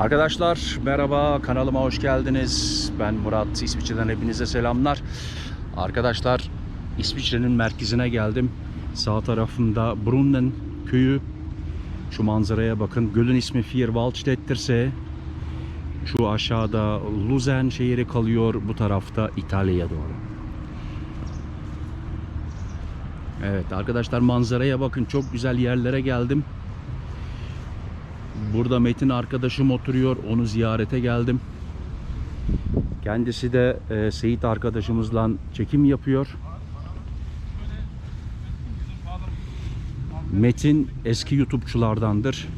Arkadaşlar merhaba kanalıma hoş geldiniz. Ben Murat İsviçre'den hepinize selamlar. Arkadaşlar İsviçre'nin merkezine geldim. Sağ tarafımda Brunnen köyü. Şu manzaraya bakın. Gölün ismi Vierwaldstätterse. Şu aşağıda Luzern şehri kalıyor. Bu tarafta İtalya'ya doğru. Evet arkadaşlar manzaraya bakın. Çok güzel yerlere geldim. Burada Metin arkadaşım oturuyor. Onu ziyarete geldim. Kendisi de e, Seyit arkadaşımızla çekim yapıyor. Metin eski YouTube'çulardandır.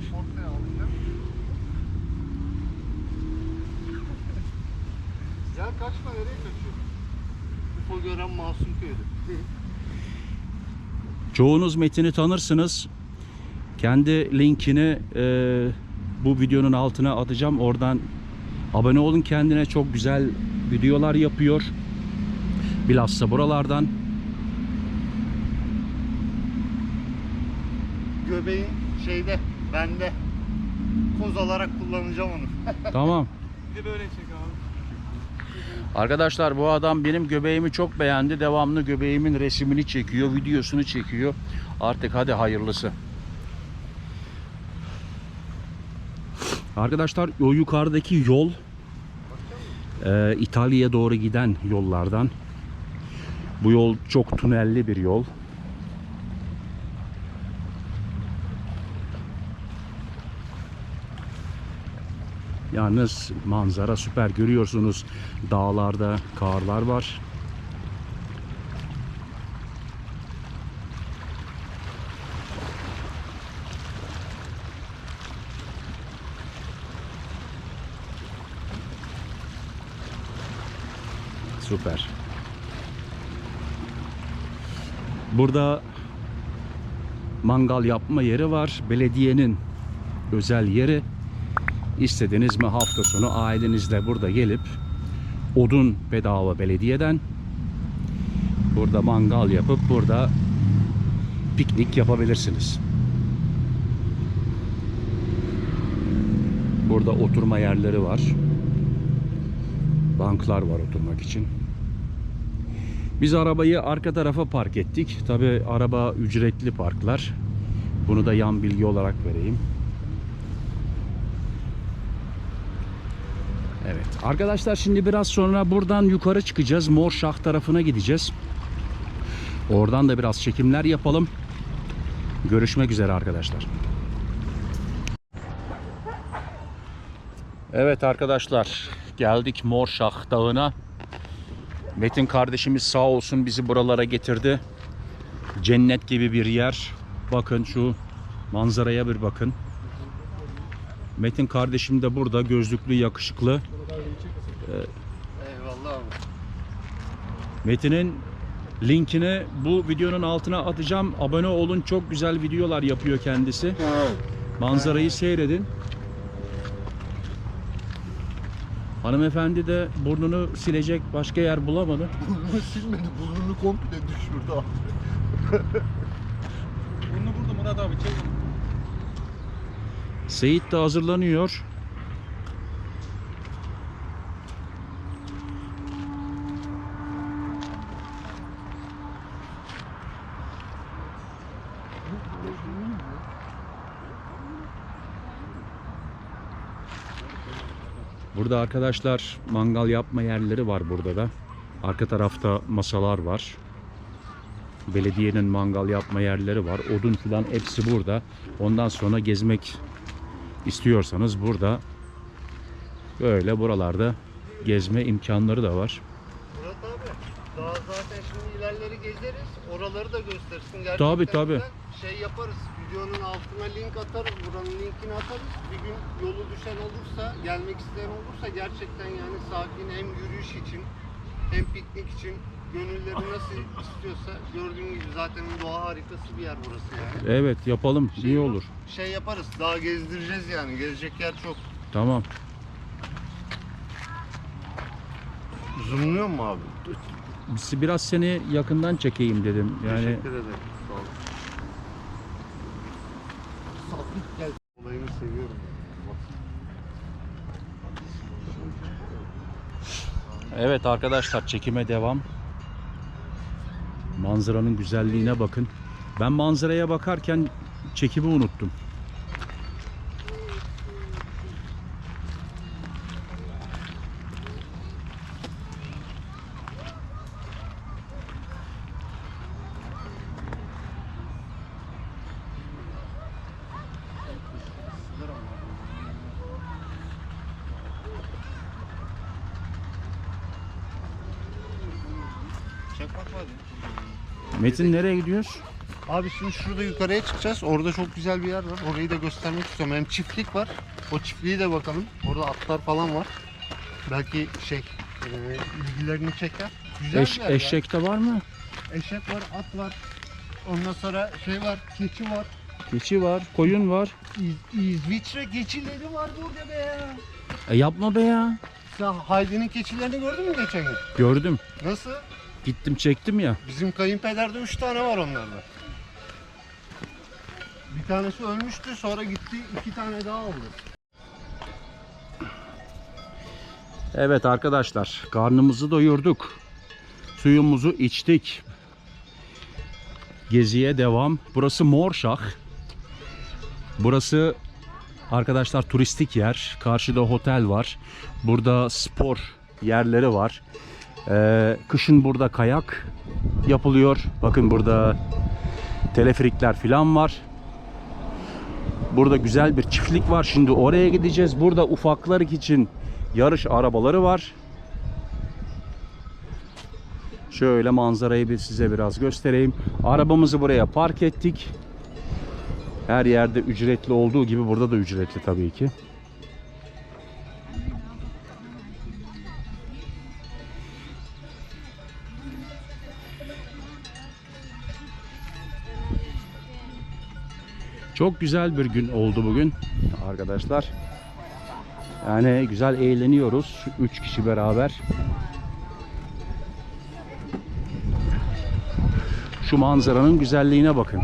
Ya kaçma nereye kaçıyorsun? UFO gören masum köyde. Çoğunuz Metin'i tanırsınız. Kendi linkini e, bu videonun altına atacağım. Oradan abone olun kendine. Çok güzel videolar yapıyor. Bilhassa buralardan. Göbeğin şeyde, bende. Koz olarak kullanacağım onu. Tamam. Bir de böyle çek abi. Arkadaşlar bu adam benim göbeğimi çok beğendi. Devamlı göbeğimin resmini çekiyor, videosunu çekiyor. Artık hadi hayırlısı. Arkadaşlar o yukarıdaki yol e, İtalya'ya doğru giden yollardan. Bu yol çok tünelli bir yol. Yalnız manzara süper görüyorsunuz. Dağlarda karlar var. Süper. Burada mangal yapma yeri var. Belediyenin özel yeri. İstediniz mi hafta sonu ailenizle burada gelip odun bedava belediyeden burada mangal yapıp burada piknik yapabilirsiniz. Burada oturma yerleri var. Banklar var oturmak için. Biz arabayı arka tarafa park ettik. Tabi araba ücretli parklar. Bunu da yan bilgi olarak vereyim. Evet. Arkadaşlar şimdi biraz sonra buradan yukarı çıkacağız. Morşah tarafına gideceğiz. Oradan da biraz çekimler yapalım. Görüşmek üzere arkadaşlar. Evet arkadaşlar geldik Morşah Dağı'na. Metin kardeşimiz sağ olsun bizi buralara getirdi. Cennet gibi bir yer. Bakın şu manzaraya bir bakın. Metin kardeşim de burada gözlüklü yakışıklı. Eyvallah abi. Metin'in linkini bu videonun altına atacağım. Abone olun. Çok güzel videolar yapıyor kendisi. Manzarayı seyredin. Hanımefendi de burnunu silecek başka yer bulamadı. Burnunu silmedi, burnunu komple düşürdü abi. Burnu burada Murat abi çek. Seyit de hazırlanıyor. Burada arkadaşlar mangal yapma yerleri var burada da. Arka tarafta masalar var. Belediyenin mangal yapma yerleri var. Odun filan hepsi burada. Ondan sonra gezmek istiyorsanız burada böyle buralarda gezme imkanları da var. Murat abi, daha zaten şimdi ilerleri gezeriz. Oraları da göstersin. Gerçekten Tabii, tabii. güzel Şey yaparız, videonun altına link atarız. Buranın linkini atarız. Bir gün yolu düşen olursa, gelmek isteyen olursa gerçekten yani sakin hem yürüyüş için hem piknik için gönülleri nasıl istiyorsa gördüğün gibi zaten doğa harikası bir yer burası yani. Evet yapalım Şey iyi olur. Şey yaparız, daha gezdireceğiz yani. Gezecek yer çok. Tamam. Zoomluyor mu abi? Biraz seni yakından çekeyim dedim. Yani Teşekkür ederim. Sağ ol. Sabit gel. Olayını seviyorum. Bak. Evet arkadaşlar çekime devam. Manzaranın güzelliğine bakın. Ben manzaraya bakarken çekimi unuttum. Metin nereye gidiyoruz? Abi şimdi şurada yukarıya çıkacağız. Orada çok güzel bir yer var. Orayı da göstermek istiyorum. Hem çiftlik var. O çiftliği de bakalım. Orada atlar falan var. Belki şey e, ilgilerini çeker. Güzel Eş, bir yer ya. eşek de var mı? Eşek var, at var. Ondan sonra şey var, keçi var. Keçi var, koyun var. İz, İsviçre keçileri var burada be ya. E yapma be ya. Sen Haydi'nin keçilerini gördün mü geçen gün? Gördüm. Nasıl? Gittim çektim ya. Bizim kayınpederde 3 tane var onlarda. Bir tanesi ölmüştü sonra gitti iki tane daha aldı. Evet arkadaşlar karnımızı doyurduk. Suyumuzu içtik. Geziye devam. Burası Morşah. Burası arkadaşlar turistik yer. Karşıda otel var. Burada spor yerleri var. Ee, kışın burada kayak yapılıyor. Bakın burada teleferikler falan var. Burada güzel bir çiftlik var. Şimdi oraya gideceğiz. Burada ufaklar için yarış arabaları var. Şöyle manzarayı bir size biraz göstereyim. Arabamızı buraya park ettik. Her yerde ücretli olduğu gibi burada da ücretli tabii ki. Çok güzel bir gün oldu bugün arkadaşlar. Yani güzel eğleniyoruz. Üç kişi beraber. Şu manzaranın güzelliğine bakın.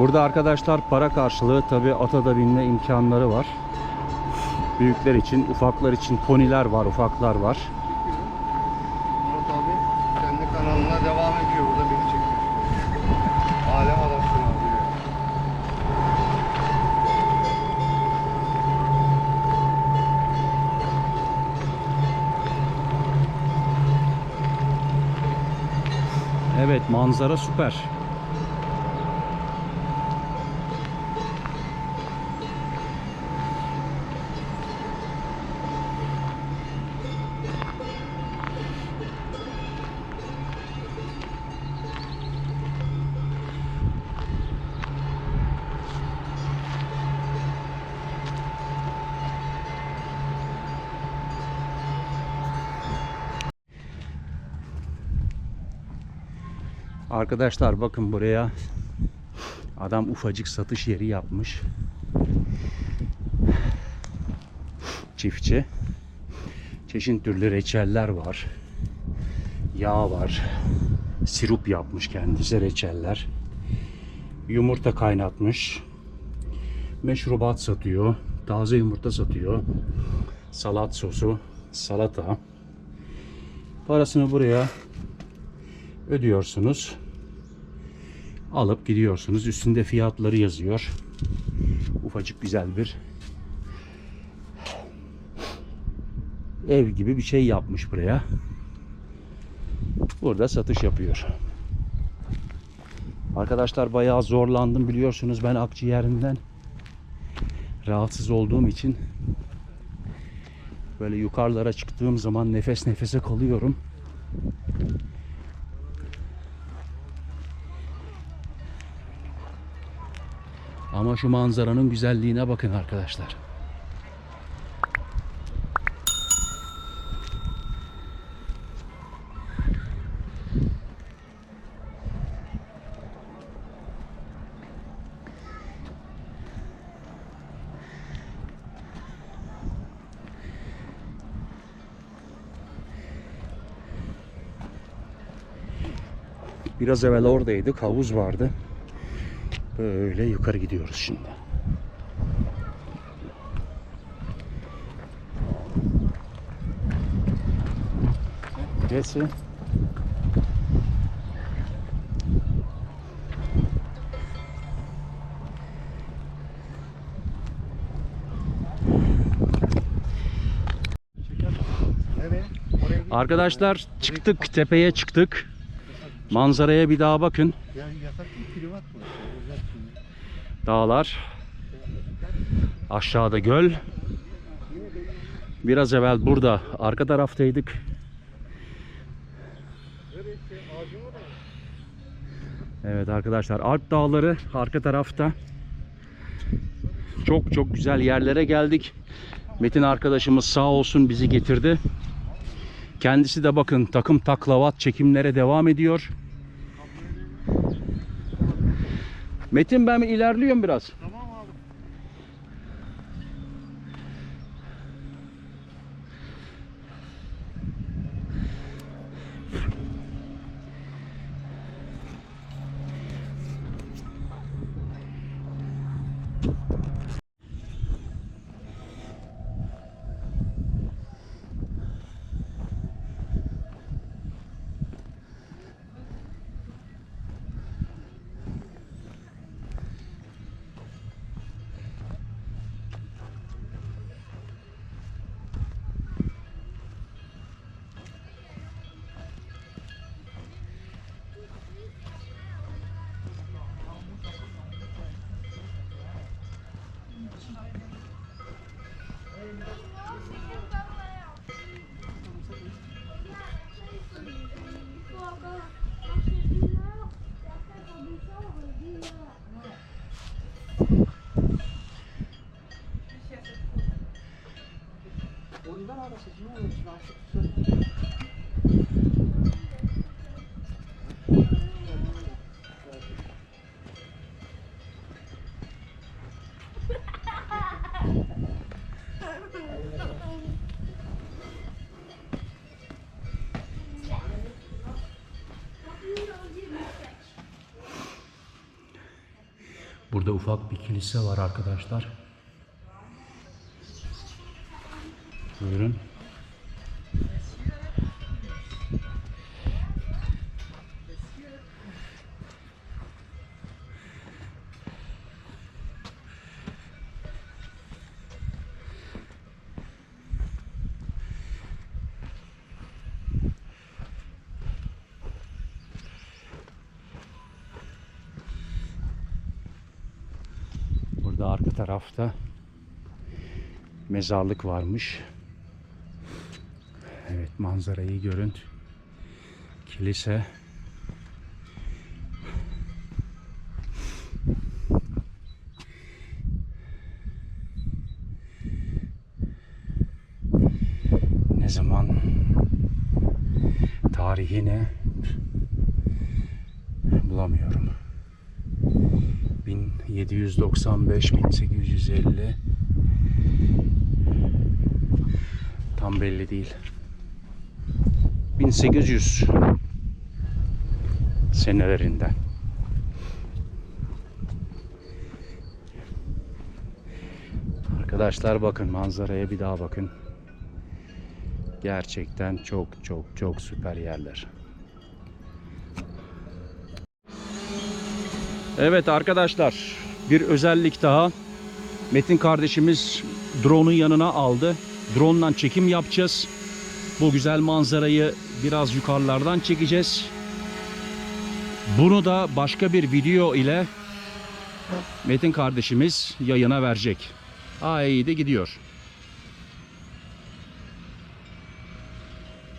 Burada arkadaşlar para karşılığı tabi ata da binme imkanları var. Büyükler için, ufaklar için poniler var, ufaklar var. Murat abi kendi kanalına devam ediyor. Burada beni çekiyor. Alem adamsın abi. Evet manzara süper. Arkadaşlar bakın buraya adam ufacık satış yeri yapmış. Çiftçi. Çeşit türlü reçeller var. Yağ var. Sirup yapmış kendisi reçeller. Yumurta kaynatmış. Meşrubat satıyor. Taze yumurta satıyor. Salat sosu, salata. Parasını buraya ödüyorsunuz. Alıp gidiyorsunuz. Üstünde fiyatları yazıyor. Ufacık güzel bir ev gibi bir şey yapmış buraya. Burada satış yapıyor. Arkadaşlar bayağı zorlandım biliyorsunuz ben akciğerimden rahatsız olduğum için böyle yukarılara çıktığım zaman nefes nefese kalıyorum. Ama şu manzaranın güzelliğine bakın arkadaşlar. Biraz evvel oradaydık. Havuz vardı. Böyle yukarı gidiyoruz şimdi. Git. Arkadaşlar çıktık tepeye çıktık. Manzaraya bir daha bakın. Ya yasak bir privat mı? Dağlar. Aşağıda göl. Biraz evvel burada arka taraftaydık. Evet arkadaşlar Alp Dağları arka tarafta. Çok çok güzel yerlere geldik. Metin arkadaşımız sağ olsun bizi getirdi. Kendisi de bakın takım taklavat çekimlere devam ediyor. Metin ben ilerliyorum biraz. Burada ufak bir kilise var arkadaşlar. Buyurun. Burada arka tarafta mezarlık varmış. Evet manzarayı görün. Kilise. Ne zaman tarihi ne bulamıyorum. 1795 1850 tam belli değil. 1800 senelerinden. Arkadaşlar bakın manzaraya bir daha bakın. Gerçekten çok çok çok süper yerler. Evet arkadaşlar bir özellik daha. Metin kardeşimiz drone'un yanına aldı. Drone'la çekim yapacağız. Bu güzel manzarayı biraz yukarılardan çekeceğiz. Bunu da başka bir video ile Metin kardeşimiz yayına verecek. Haydi gidiyor.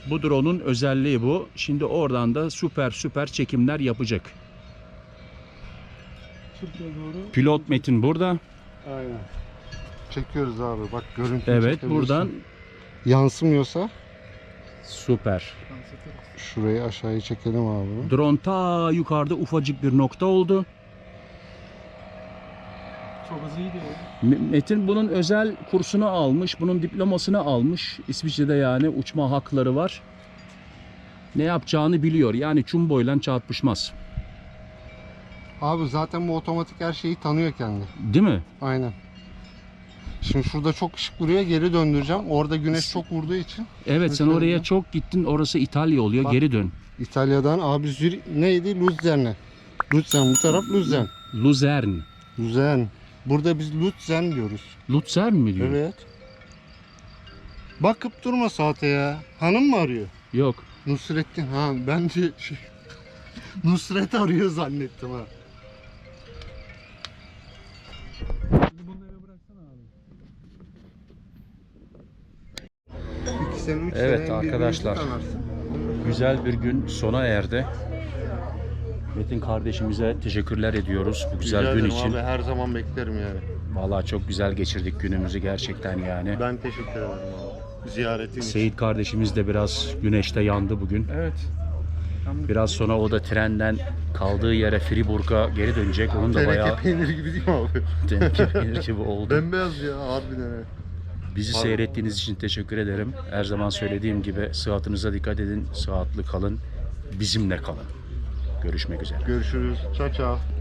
Bu drone'un özelliği bu. Şimdi oradan da süper süper çekimler yapacak. Şuraya doğru. Pilot Metin burada. Aynen. Çekiyoruz abi. Bak görüntü Evet buradan yansımıyorsa süper. şurayı aşağıya çekelim abi. Drone ta yukarıda ufacık bir nokta oldu. Çok hızlıydı ya. Me- Metin bunun özel kursunu almış, bunun diplomasını almış. İsviçre'de yani uçma hakları var. Ne yapacağını biliyor. Yani çumboyla çarpışmaz. Abi zaten bu otomatik her şeyi tanıyor kendi. Değil mi? Aynen. Şimdi şurada çok ışık vuruyor geri döndüreceğim. Orada güneş çok vurduğu için. Evet sen oraya çok gittin. Orası İtalya oluyor. Bak. Geri dön. İtalya'dan abi Zür neydi? Luzerne. Luzern bu taraf Luzern. Luzern. Luzern. Burada biz Luzern diyoruz. Luzern mi diyor? Evet. Bakıp durma saate ya. Hanım mı arıyor? Yok. Nusrettin. Ha ben de şey... Nusret arıyor zannettim ha. Sene, üç Evet sene birbirinizi arkadaşlar. Güzel bir gün sona erdi. Metin kardeşimize teşekkürler ediyoruz bu güzel Rica gün ederim için. Abi, her zaman beklerim yani. Vallahi çok güzel geçirdik günümüzü gerçekten yani. Ben teşekkür ederim abi. Ziyaretin için. Seyit kardeşimiz de biraz güneşte yandı bugün. Evet. Biraz sonra o da trenden kaldığı yere Friburg'a geri dönecek. Onun da Teneke bayağı peynir gibi değil mi abi? teneke peynir gibi oldu. Bembeyaz ya harbiden. ha. Bizi seyrettiğiniz için teşekkür ederim. Her zaman söylediğim gibi sıhhatinize dikkat edin. Sıhhatli kalın. Bizimle kalın. Görüşmek üzere. Görüşürüz. Ciao ciao.